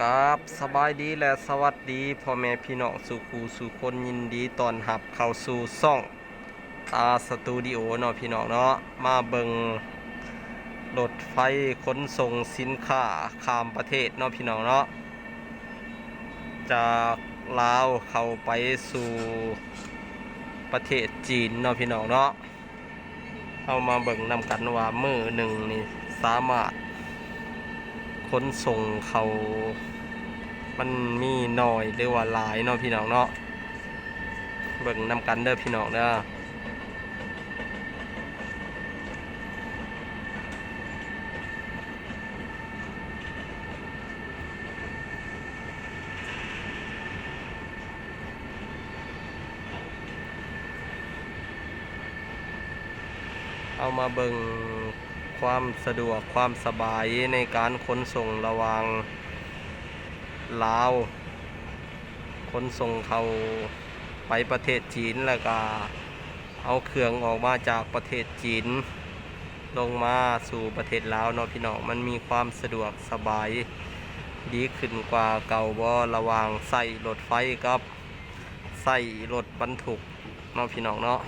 กับสบายดีและสวัสดีพ่อแม่พี่น้องสุขูสุคนยินดีตอนหับเข้าสู่ซ่องตาสตูดิโอเนาะพี่น้องเนาะมาเบิงรถไฟขนส่งสินค้าข้ามประเทศเนาะพี่น้องเนาะจากลาวเข้าไปสู่ประเทศจีนเนาะพี่น้องเนาะเอามาเบิ่งนำกันว่ามือหนึ่งนี่สามารถ ขนส่งเขามันมีหน้อยหรือว่าหลายเนาะพี่น้องเนาะเบิ่งนำกันเด้อพี่น้องเด้อเอามาเบิ่ง ความสะดวกความสบายในการขนส่งระหว่างลาวขนส่งเขาไปประเทศจีนแล้วก็เอาเครื่องออกมาจากประเทศจีน ลงมาสู่ประเทศลาวเนาะพี่น้องมันมีความสะดวกสบายดีขึ้นกว่าเก่าบ่ระวางใส่รถไฟกับใส่รถบรรทุกเนาะพี่น้องเนาะ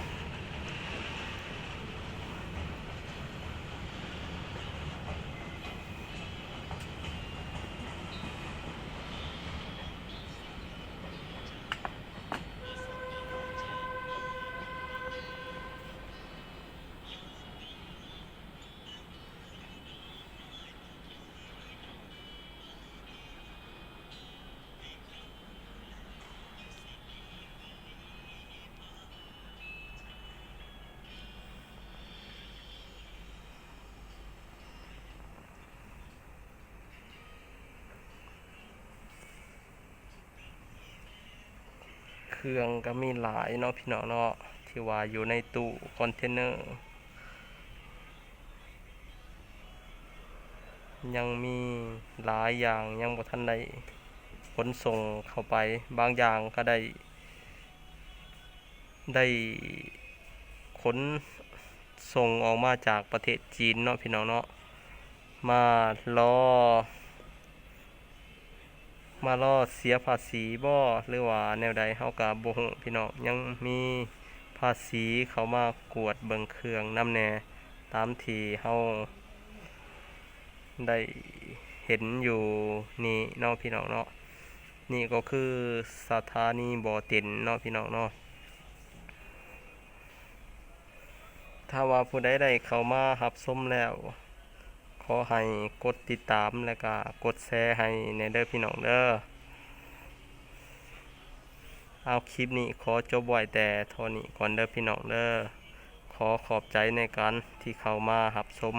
รื่อง ก็มีหลายเนาะพี่น้องเนาะที่ว่าอยู่ในตู้คอนเทนเนอร์ ยังมีหลายอย่างยังบ่ทันได้ขนส่งเข้าไปบางอย่างก็ได้ ได้ขนส่งออกมาจากประเทศจีนเนาะพี่น้องเนาะมารอ มารอเสียภาษีบ่หรือว่าแนวใดเฮาก็บ่ฮู้พี่น้องยังมีภาษีเขามากวดเบิ่งเครื่องนำแน่ตามที่เฮาได้เห็นอยู่นี่เนาะพี่น้องเนาะนี่ก็คือสถานีบ่อเต็นเนาะพี่น้องเนาะถ้าว่าผู้ใดได้เข้ามารับชมแล้ว ขอให้กดติดตามและก็กดแชร์ให้ในเด้อพี่น้องเด้อเอาคลิปนี้ขอจบไว้แต่เท่านี้ก่อนเด้อพี่น้องเด้อขอขอบใจในการที่เข้ามาหับชม